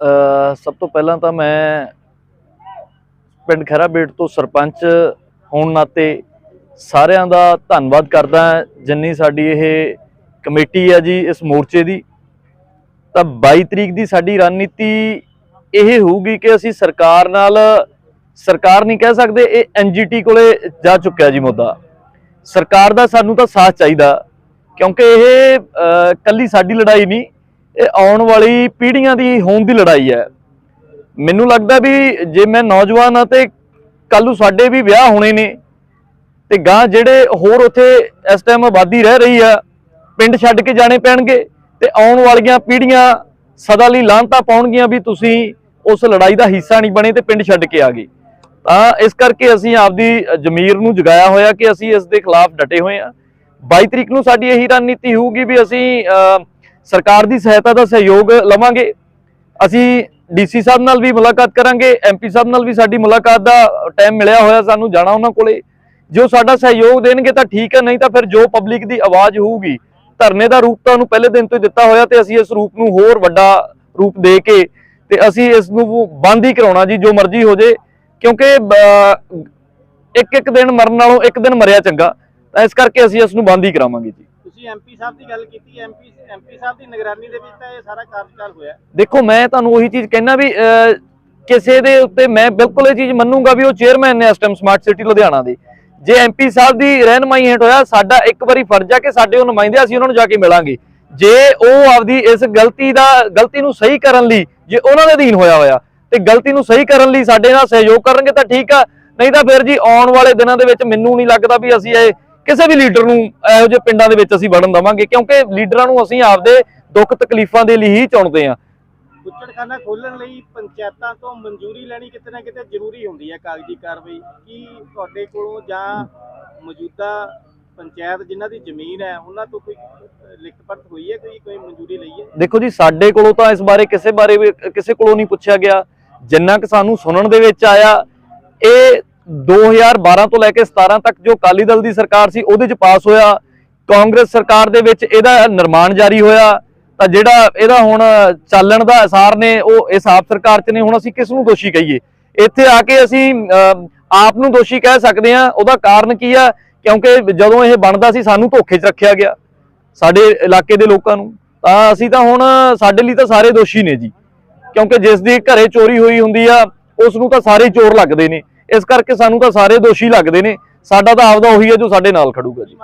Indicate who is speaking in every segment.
Speaker 1: ਸਭ ਤੋਂ ਪਹਿਲਾਂ ਤਾਂ ਮੈਂ ਪਿੰਡ ਖੈਰਾਬੇਟ ਤੋਂ ਸਰਪੰਚ ਹੋਣ ਨਾਤੇ ਸਾਰਿਆਂ ਦਾ ਧੰਨਵਾਦ ਕਰਦਾ ਜਿੰਨੀ ਸਾਡੀ ਇਹ ਕਮੇਟੀ ਹੈ ਜੀ ਇਸ ਮੋਰਚੇ ਦੀ। ਤਾਂ 22 ਤਰੀਕ ਦੀ ਸਾਡੀ ਰਣਨੀਤੀ ਇਹ ਹੋਊਗੀ ਕਿ ਅਸੀਂ ਸਰਕਾਰ ਨਾਲ ਸਰਕਾਰ ਨਹੀਂ ਕਹਿ ਸਕਦੇ ਇਹ ਐਨਜੀਟੀ ਕੋਲੇ ਜਾ ਚੁੱਕਿਆ ਜੀ ਮੁੱਦਾ। ਸਰਕਾਰ ਦਾ ਸਾਨੂੰ ਤਾਂ ਸਾਥ ਚਾਹੀਦਾ ਕਿਉਂਕਿ ਇਹ ਅ, ਕੱਲੀ ਸਾਡੀ ਲੜਾਈ ਨਹੀਂ ਇਹ ਆਉਣ ਵਾਲੀ ਪੀੜ੍ਹੀਆਂ ਦੀ ਹੋਣ ਦੀ ਲੜਾਈ ਹੈ। ਮੈਨੂੰ ਲੱਗਦਾ ਵੀ ਜੇ ਮੈਂ ਨੌਜਵਾਨ ਆ ਤੇ ਕੱਲ ਨੂੰ ਸਾਡੇ ਵੀ ਵਿਆਹ ਹੋਣੇ ਨੇ ਤੇ ਗਾਂ ਜਿਹੜੇ ਹੋਰ ਉੱਥੇ ਇਸ ਟਾਈਮ ਆਬਾਦੀ ਰਹਿ ਰਹੀ ਆ, ਪਿੰਡ ਛੱਡ ਕੇ ਜਾਣੇ ਪੈਣਗੇ ਤੇ ਆਉਣ ਵਾਲੀਆਂ ਪੀੜ੍ਹੀਆਂ ਸਦਾ ਲਈ ਲਾਂਤਾ ਪਾਉਣਗੀਆਂ ਵੀ ਤੁਸੀਂ ਉਸ ਲੜਾਈ ਦਾ ਹਿੱਸਾ ਨਹੀਂ ਬਣੇ ਤੇ ਪਿੰਡ ਛੱਡ ਕੇ ਆ ਗਏ। ਤਾਂ ਇਸ ਕਰਕੇ ਅਸੀਂ ਆਪਦੀ ਜ਼ਮੀਰ ਨੂੰ ਜਗਾਇਆ ਹੋਇਆ ਕਿ ਅਸੀਂ ਇਸ ਦੇ ਖਿਲਾਫ ਡਟੇ ਹੋਏ ਆ 22 ਤਰੀਕ ਨੂੰ ਸਾਡੀ ਇਹੀ ਰਣਨੀਤੀ ਹੋਊਗੀ ਵੀ ਅਸੀਂ ਸਰਕਾਰ ਦੀ ਸਹਾਇਤਾ ਦਾ ਸਹਿਯੋਗ ਲਵਾਂਗੇ। ਅਸੀਂ ਡੀਸੀ ਸਾਹਿਬ ਨਾਲ ਵੀ ਮੁਲਾਕਾਤ ਕਰਾਂਗੇ ਐਮਪੀ ਸਾਹਿਬ ਨਾਲ ਵੀ ਸਾਡੀ ਮੁਲਾਕਾਤ ਦਾ ਟਾਈਮ ਮਿਲਿਆ ਹੋਇਆ ਸਾਨੂੰ ਜਾਣਾ ਉਹਨਾਂ ਕੋਲੇ। ਜੋ ਸਾਡਾ ਸਹਿਯੋਗ ਦੇਣਗੇ ਤਾਂ ਠੀਕ ਹੈ, ਨਹੀਂ ਤਾਂ ਫਿਰ ਜੋ ਪਬਲਿਕ ਦੀ ਆਵਾਜ਼ ਹੋਊਗੀ, ਧਰਨੇ ਦਾ ਰੂਪ ਤਾਂ ਉਹਨੂੰ ਪਹਿਲੇ ਦਿਨ ਤੋਂ ਹੀ ਦਿੱਤਾ ਹੋਇਆ ਤੇ ਅਸੀਂ ਇਸ ਰੂਪ ਨੂੰ ਹੋਰ ਵੱਡਾ ਰੂਪ ਦੇ ਕੇ ਤੇ ਅਸੀਂ ਇਸ ਨੂੰ ਬੰਦ ਹੀ ਕਰਾਉਣਾ ਜੀ, ਜੋ ਮਰਜ਼ੀ ਹੋ ਜੇ, ਕਿਉਂਕਿ ਇੱਕ ਇੱਕ ਦਿਨ ਮਰਨ ਨਾਲੋਂ ਇੱਕ ਦਿਨ ਮਰਿਆ ਚੰਗਾ। ਤਾਂ ਇਸ ਕਰਕੇ ਅਸੀਂ ਇਸ ਨੂੰ ਬੰਦ ਹੀ ਕਰਾਵਾਂਗੇ ਜੀ।
Speaker 2: ਤੁਸੀਂ ਐਮਪੀ ਸਾਹਿਬ ਦੀ ਗੱਲ ਕੀਤੀ ਐਮਪੀ ਐਮਪੀ ਸਾਹਿਬ ਦੀ ਨਿਗਰਾਨੀ ਦੇ ਵਿੱਚ ਤਾਂ ਇਹ ਸਾਰਾ ਕਾਰਜਕਾਲ ਹੋਇਆ।
Speaker 1: ਦੇਖੋ, ਮੈਂ ਤੁਹਾਨੂੰ ਉਹੀ ਚੀਜ਼ ਕਹਿਣਾ ਵੀ ਕਿਸੇ ਦੇ ਉੱਤੇ ਮੈਂ ਬਿਲਕੁਲ ਇਹ ਚੀਜ਼ ਮੰਨੂਗਾ ਵੀ ਉਹ ਚੇਅਰਮੈਨ ਨੇ ਇਸ ਟਾਈਮ ਸਮਾਰਟ ਸਿਟੀ ਲੁਧਿਆਣਾ ਦੇ। ਜੇ ਐਮਪੀ ਸਾਹਿਬ ਦੀ ਰਹਿਨਮਾਈ ਹੇਠ ਹੋਇਆ, ਸਾਡਾ ਇੱਕ ਵਾਰੀ ਫਰਜ਼ ਆ ਕਿ ਸਾਡੇ ਉਹ ਨੁਮਾਇੰਦੇ ਅਸੀਂ ਉਹਨਾਂ ਨੂੰ ਜਾ ਕੇ ਮਿਲਾਂਗੇ। ਜੇ ਉਹ ਆਪਦੀ ਇਸ ਗਲਤੀ ਦਾ, ਗਲਤੀ ਨੂੰ ਸਹੀ ਕਰਨ ਲਈ, ਜੇ ਉਹਨਾਂ ਦੇ ਅਧੀਨ ਹੋਇਆ ਹੋਇਆ, ਤੇ ਗਲਤੀ ਨੂੰ ਸਹੀ ਕਰਨ ਲਈ ਸਾਡੇ ਨਾਲ ਸਹਿਯੋਗ ਕਰਨਗੇ ਤਾਂ ਠੀਕ ਆ, ਨਹੀਂ ਤਾਂ ਫਿਰ ਜੀ ਆਉਣ ਵਾਲੇ ਦਿਨਾਂ ਦੇ ਵਿੱਚ ਮੈਨੂੰ ਨਹੀਂ ਲੱਗਦਾ ਵੀ ਅਸੀਂ ਇਹ ਕਿਸੇ ਵੀ ਲੀਡਰ ਨੂੰ ਇਹੋ ਜਿਹੇ ਪਿੰਡਾਂ ਦੇ ਵਿੱਚ ਅਸੀਂ ਵੜਨ ਦਵਾਂਗੇ ਕਿਉਂਕਿ ਲੀਡਰਾਂ ਨੂੰ ਅਸੀਂ ਆਪਦੇ ਦੁੱਖ ਤਕਲੀਫਾਂ ਦੇ ਲਈ ਹੀ ਚੁਣਦੇ ਆ
Speaker 2: ਕੁੱਚੜਖਾਨਾ ਖੋਲਣ ਲਈ ਪੰਚਾਇਤਾਂ ਤੋਂ ਮਨਜ਼ੂਰੀ ਲੈਣੀ ਕਿਤੇ ਨਾ ਕਿਤੇ ਜ਼ਰੂਰੀ ਹੁੰਦੀ ਹੈ ਕਾਗਜ਼ੀ ਕਾਰਵਾਈ। ਕੀ ਤੁਹਾਡੇ ਕੋਲੋਂ ਜਾਂ ਮੌਜੂਦਾ ਪੰਚਾਇਤ ਜਿਨ੍ਹਾਂ ਦੀ ਜ਼ਮੀਨ ਹੈ ਉਹਨਾਂ ਤੋਂ ਕੋਈ ਲਿਖਤ ਹੋਈ ਹੈ ਕੋਈ ਕੋਈ ਮਨਜ਼ੂਰੀ ਲਈ ਹੈ?
Speaker 1: ਦੇਖੋ ਜੀ ਸਾਡੇ ਕੋਲੋਂ ਤਾਂ ਇਸ ਬਾਰੇ ਕਿਸੇ ਬਾਰੇ ਕਿਸੇ ਕੋਲੋਂ ਨਹੀਂ ਪੁੱਛਿਆ ਗਿਆ। ਜਿੰਨਾ ਕਿ ਸਾਨੂੰ ਸੁਣਨ ਦੇ ਵਿੱਚ ਆਇਆ ਇਹ 2012 ਤੋਂ ਲੈ ਕੇ 17 ਤੱਕ ਜੋ ਅਕਾਲੀ ਦਲ ਦੀ ਸਰਕਾਰ ਸੀ, ਉਹਦੇ ਚ ਪਾਸ ਹੋਇਆ। ਕਾਂਗਰਸ ਸਰਕਾਰ ਦੇ ਵਿੱਚ ਇਹਦਾ ਨਿਰਮਾਣ ਜਾਰੀ ਹੋਇਆ। ਤਾਂ ਜਿਹੜਾ ਇਹਦਾ ਹੁਣ ਚੱਲਣ ਦਾ ਅਸਾਰ ਨੇ, ਉਹ ਇਸ ਆਪ ਸਰਕਾਰ ਚ ਨੇ, ਹੁਣ ਅਸੀਂ ਕਿਸ ਨੂੰ ਦੋਸ਼ੀ ਕਹੀਏ? ਇੱਥੇ ਆ ਕੇ ਅਸੀਂ ਆਪ ਨੂੰ ਦੋਸ਼ੀ ਕਹਿ ਸਕਦੇ ਹਾਂ। ਉਹਦਾ ਕਾਰਨ ਕੀ ਆ? ਕਿਉਂਕਿ ਜਦੋਂ ਇਹ ਬਣਦਾ ਸੀ, ਸਾਨੂੰ ਧੋਖੇ 'ਚ ਰੱਖਿਆ ਗਿਆ। ਸਾਡੇ ਇਲਾਕੇ ਦੇ ਲੋਕਾਂ ਨੂੰ। ਤਾਂ ਅਸੀਂ ਤਾਂ ਹੁਣ ਸਾਡੇ ਲਈ ਤਾਂ ਸਾਰੇ ਦੋਸ਼ੀ ਨੇ ਜੀ। ਕਿਉਂਕਿ ਜਿਸ ਦੀ ਘਰੇ ਚੋਰੀ ਹੋਈ ਹੁੰਦੀ ਆ, ਉਸ ਨੂੰ ਤਾਂ ਸਾਰੇ ਚੋਰ ਲੱਗਦੇ ਨੇ। ਇਸ ਕਰਕੇ ਸਾਨੂੰ ਤਾਂ ਸਾਰੇ ਦੋਸ਼ੀ ਲੱਗਦੇ ਨੇ। ਸਾਡਾ ਤਾਂ ਆਪਦਾ ਉਹੀ ਹੈ ਜੋ ਸਾਡੇ ਨਾਲ ਖੜੂਗਾ ਜੀ।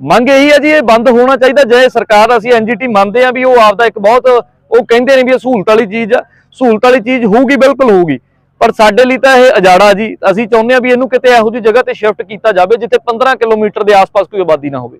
Speaker 1: ਮੰਗ ਇਹੀ ਹੈ ਜੀ ਇਹ ਬੰਦ ਹੋਣਾ ਚਾਹੀਦਾ। ਜੇ ਸਰਕਾਰ ਅਸੀਂ ਐਨਜੀਟੀ ਮੰਨਦੇ ਆ ਵੀ ਉਹ ਆਪਦਾ ਇੱਕ ਬਹੁਤ ਉਹ ਕਹਿੰਦੇ ਨੇ ਵੀ ਇਹ ਸਹੂਲਤ ਵਾਲੀ ਚੀਜ਼ ਆ। ਸਹੂਲਤ ਵਾਲੀ ਚੀਜ਼ ਹੋਊਗੀ ਬਿਲਕੁਲ ਹੋਊਗੀ। ਪਰ ਸਾਡੇ ਲਈ ਤਾਂ ਇਹ ਅਜਾੜਾ ਜੀ। ਅਸੀਂ ਚਾਹੁੰਦੇ ਆ ਵੀ ਇਹਨੂੰ ਕਿਤੇ ਇਹੋ ਜਿਹੀ ਜਗ੍ਹਾ ਤੇ ਸ਼ਿਫਟ ਕੀਤਾ ਜਾਵੇ ਜਿੱਥੇ 15 ਕਿਲੋਮੀਟਰ ਦੇ ਆਸ-ਪਾਸ ਕੋਈ ਆਬਾਦੀ ਨਾ ਹੋਵੇ।